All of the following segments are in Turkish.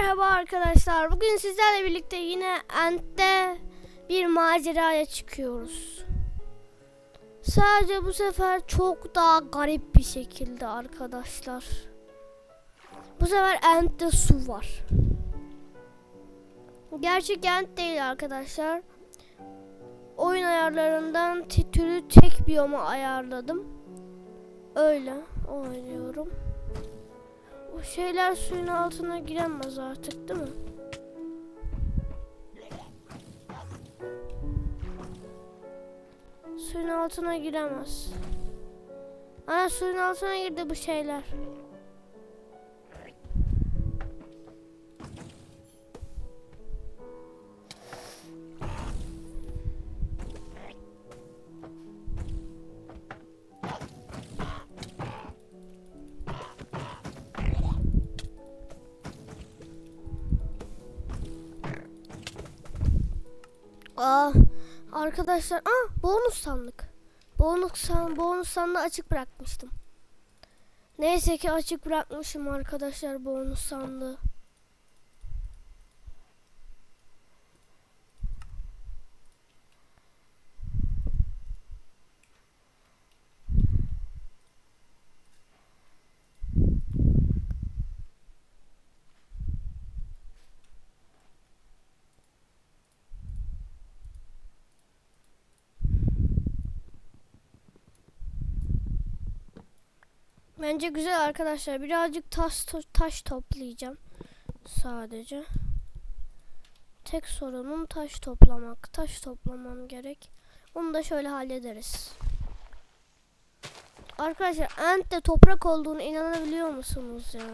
Merhaba arkadaşlar. Bugün sizlerle birlikte yine Ent'te bir maceraya çıkıyoruz. Sadece bu sefer çok daha garip bir şekilde arkadaşlar. Bu sefer Ent'te su var. Gerçek Ent değil arkadaşlar. Oyun ayarlarından t- türü tek biyoma ayarladım. Öyle oynuyorum. O şeyler suyun altına giremez artık değil mi? Suyun altına giremez. Ana suyun altına girdi bu şeyler. Aa, arkadaşlar, aa bonus sandık. Bonus san bonus sandığı açık bırakmıştım. Neyse ki açık bırakmışım arkadaşlar bonus sandığı. Bence güzel arkadaşlar. Birazcık taş to- taş toplayacağım. Sadece. Tek sorunum taş toplamak. Taş toplamam gerek. Onu da şöyle hallederiz. Arkadaşlar ant de toprak olduğunu inanabiliyor musunuz ya?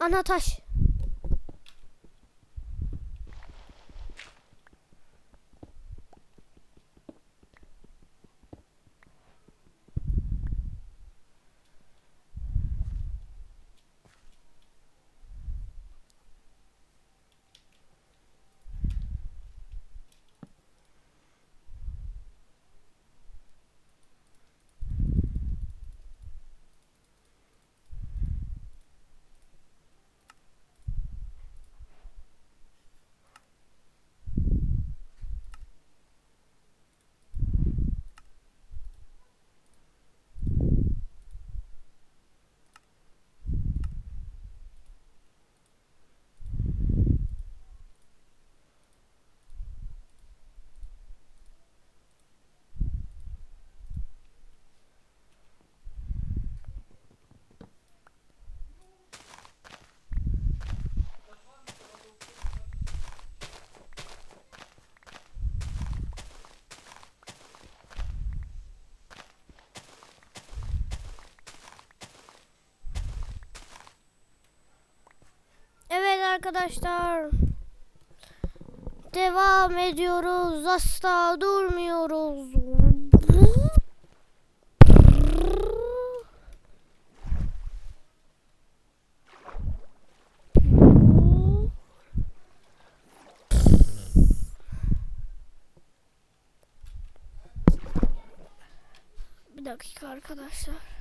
Ana taş. Evet arkadaşlar. Devam ediyoruz. Asla durmuyoruz. Bir dakika arkadaşlar.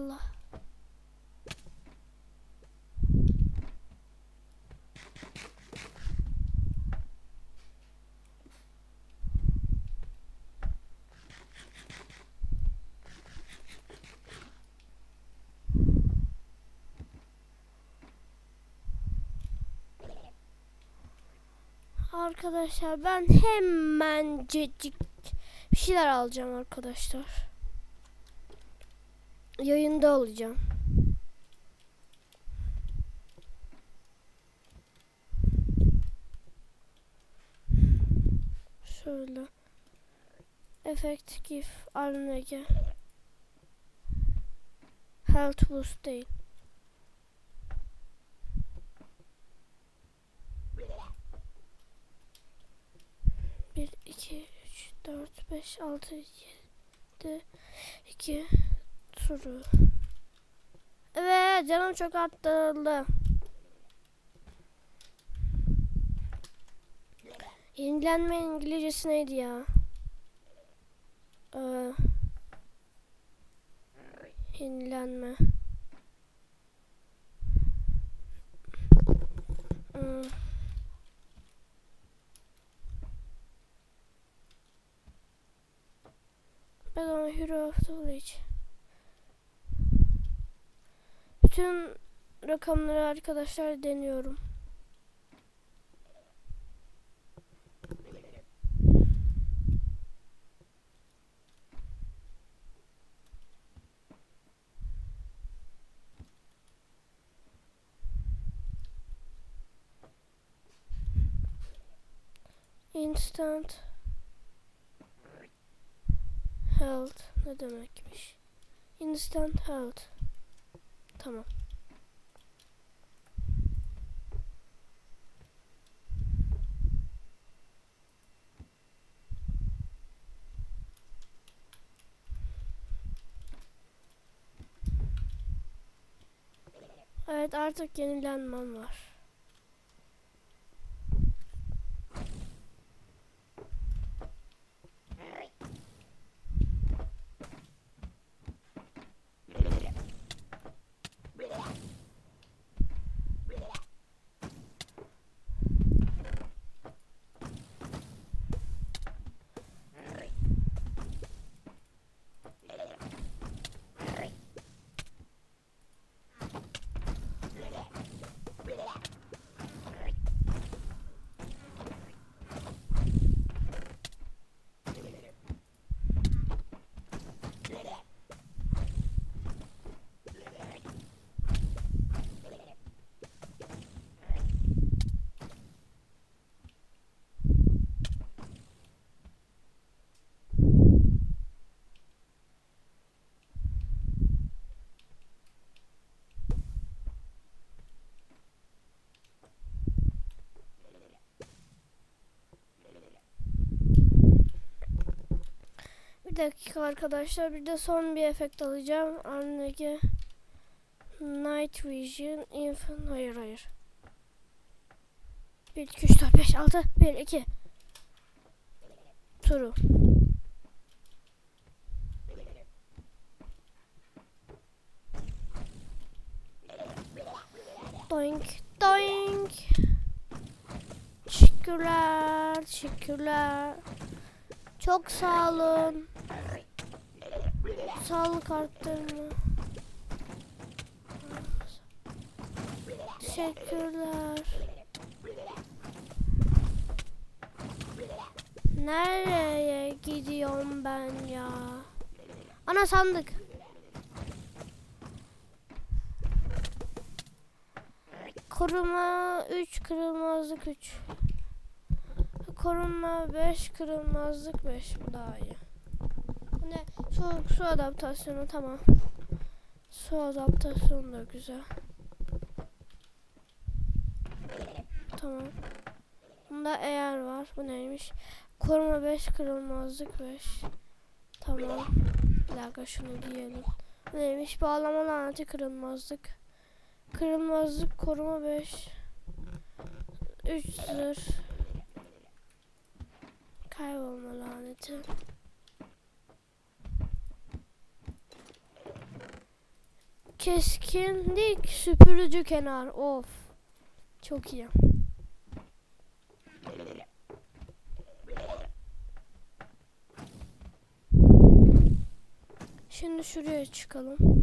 Allah. Arkadaşlar ben hemen cecik bir şeyler alacağım arkadaşlar. Yayında olacağım. Şöyle. Effect gif alnege. Health boost değil. Bir, iki, üç, dört, beş, altı, yedi, iki, turu. Evet, canım çok arttırıldı. Yenilenme İngilizcesi neydi ya? Ee, yenilenme. Hmm. Ben ona Hero of the Village. Bütün rakamları arkadaşlar deniyorum. Instant health ne demekmiş? Instant health. Tamam. Evet artık yenilenmem var. Dakika arkadaşlar. Bir de son bir efekt alacağım. Anlage Night Vision Infinite. Hayır hayır. 1, 2, 3, 4, 5, 6. 1, 2. Turu. Doink doink. Teşekkürler. Teşekkürler. Çok sağ olun. Sağlık arttırma. Teşekkürler. Nereye gidiyorum ben ya? Ana sandık. Koruma 3, kırılmazlık 3. Korunma 5, kırılmazlık 5. Bu daha iyi. Bu ne? Su, su adaptasyonu tamam. Su adaptasyonu da güzel. Tamam. Bunda eğer var. Bu neymiş? Koruma 5, kırılmazlık 5. Tamam. Bir dakika şunu giyelim. Bu neymiş? Bağlama laneti kırılmazlık. Kırılmazlık koruma 5. 3 zırh. Kaybolma laneti. Keskinlik süpürücü kenar. Of. Çok iyi. Şimdi şuraya çıkalım.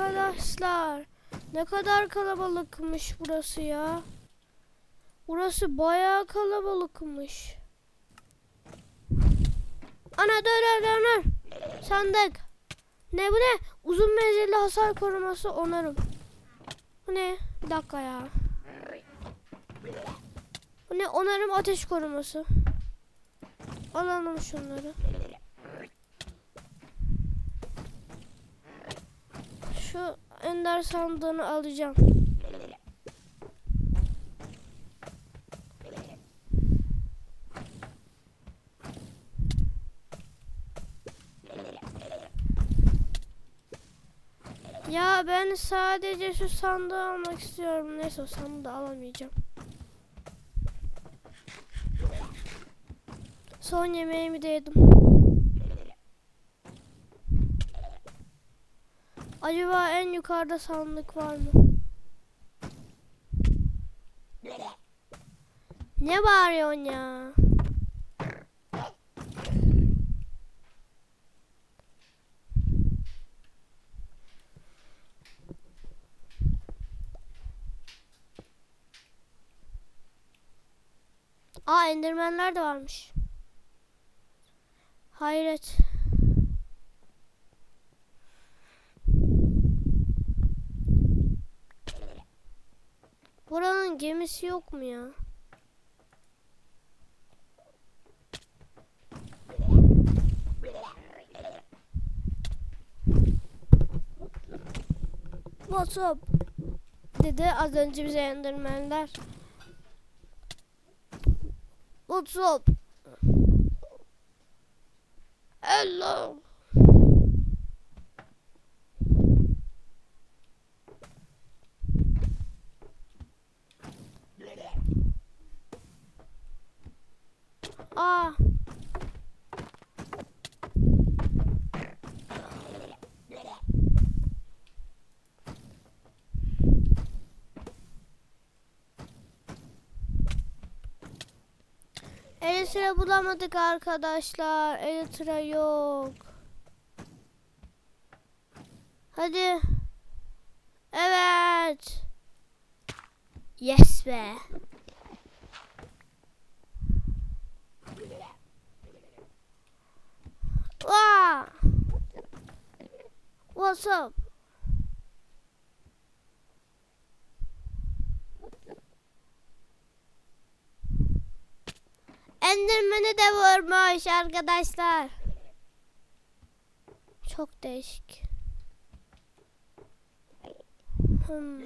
Arkadaşlar. Ne kadar kalabalıkmış burası ya. Burası bayağı kalabalıkmış. Ana dur dur. Sandık. Ne bu ne? Uzun menzilli hasar koruması onarım. Bu ne? Bir dakika ya. Bu ne? Onarım ateş koruması. Alalım şunları. Şu ender sandığını alacağım. Ya ben sadece şu sandığı almak istiyorum. Neyse o sandığı alamayacağım. Son yemeğimi de yedim. Acaba en yukarıda sandık var mı? Ne bağırıyorsun ya? Aa endermenler de varmış. Hayret. Buranın gemisi yok mu ya? What's up? Dedi az önce bize endermenler. What's up? Hello. Aa. Elytra bulamadık arkadaşlar. Elytra yok. Hadi. Evet. Yes be. Wow. What's up? Enderman'i de vurmuş arkadaşlar. Çok değişik. Hmm.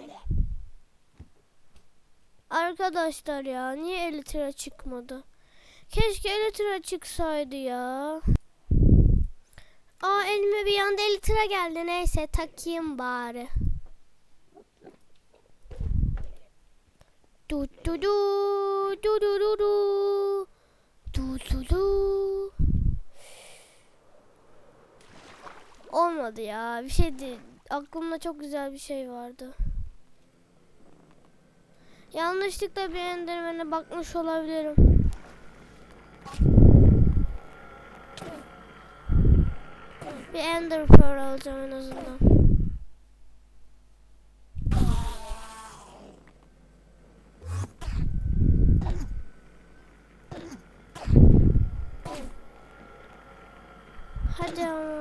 Arkadaşlar ya niye Elytra çıkmadı? Keşke Elytra çıksaydı ya. Aa elime bir anda Elytra geldi. Neyse takayım bari. Du du du du du du du du du du. Olmadı ya. Bir şey değil. Aklımda çok güzel bir şey vardı. Yanlışlıkla bir endermene bakmış olabilirim. Bir ender pearl alacağım en azından. Hadi ama.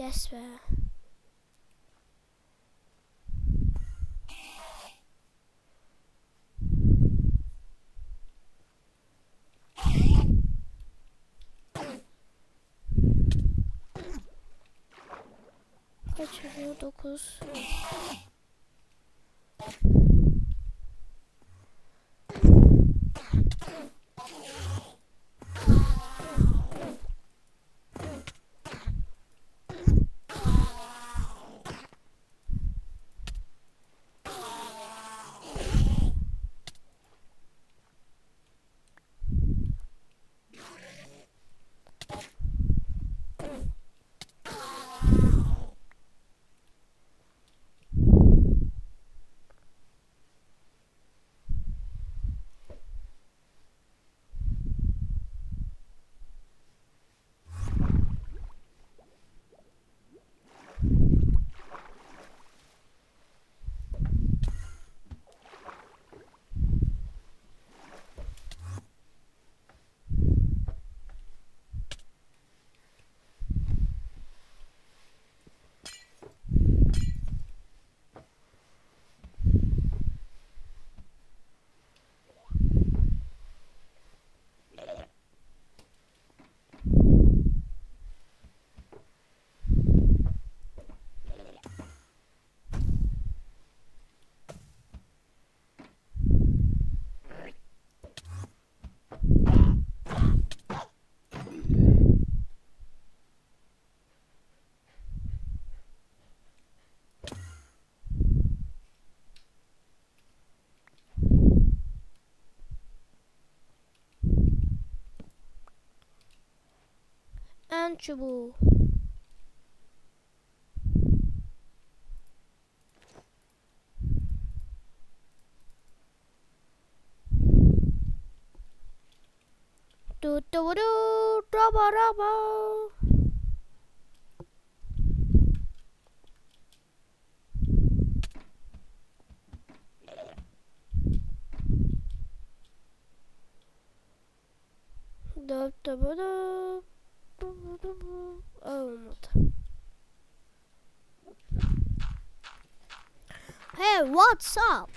Yes be. Kaç oluyor? 9. çubuğu. Du du du raba raba. Dup dup dup. Yo, what's up?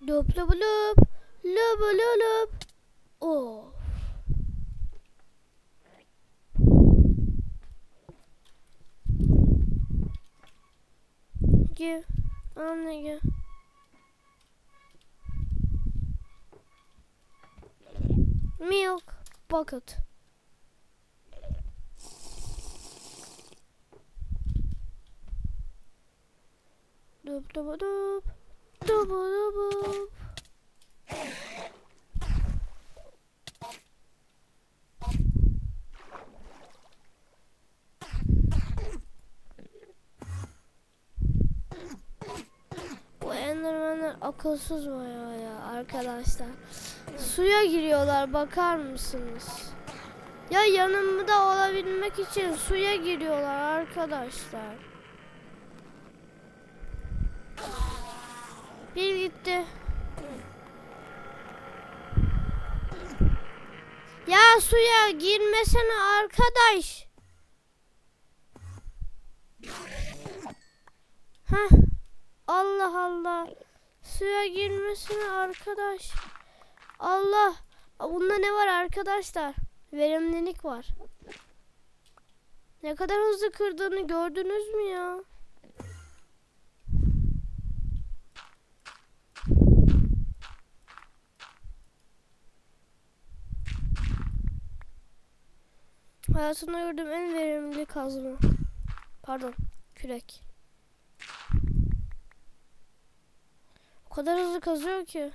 Loop loop loop loop loop loop. Oh. Gel. Anne gel. Milk bucket. Dup dup dup. Dup dup dup. Bu endermenler akılsız bayağı ya arkadaşlar. Suya giriyorlar bakar mısınız? Ya yanımda olabilmek için suya giriyorlar arkadaşlar. Bir gitti. Ya suya girmesene arkadaş. Heh. Allah Allah. Suya girmesine arkadaş. Allah. Bunda ne var arkadaşlar? Verimlilik var. Ne kadar hızlı kırdığını gördünüz mü ya? Hayatımda gördüğüm en verimli kazma. Pardon, kürek. Kadar hızlı kazıyor ki.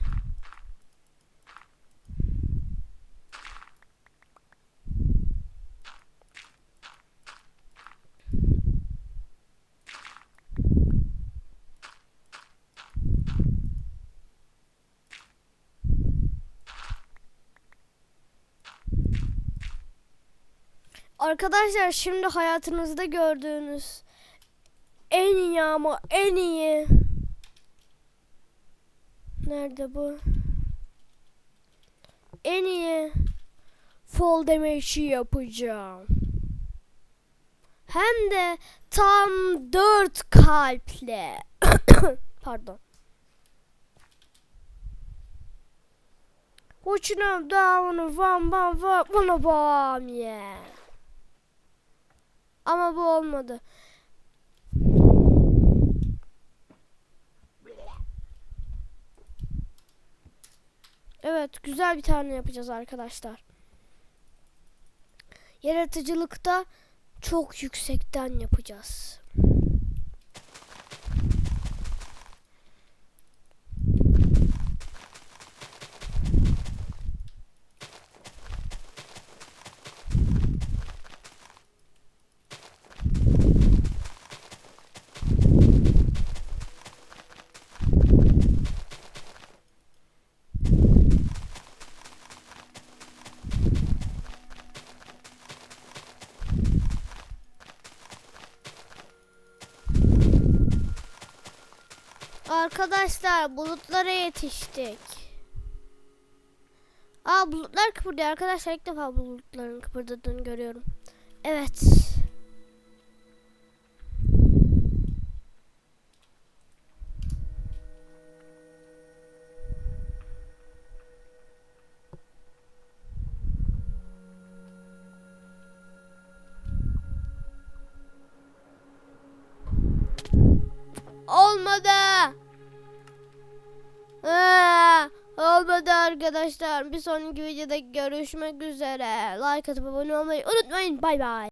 Arkadaşlar şimdi hayatınızda gördüğünüz en iyi ama en iyi Nerede bu? En iyi fall damage'i yapacağım. Hem de tam 4 kalple. Pardon. Watching up down one bam bam bam bam yeah. Ama bu olmadı. Evet güzel bir tane yapacağız arkadaşlar. Yaratıcılıkta çok yüksekten yapacağız. Arkadaşlar bulutlara yetiştik. Aa bulutlar kıpırdıyor arkadaşlar ilk defa bulutların kıpırdadığını görüyorum. Evet. Arkadaşlar. Bir sonraki videoda görüşmek üzere. Like atıp abone olmayı unutmayın. Bay bay.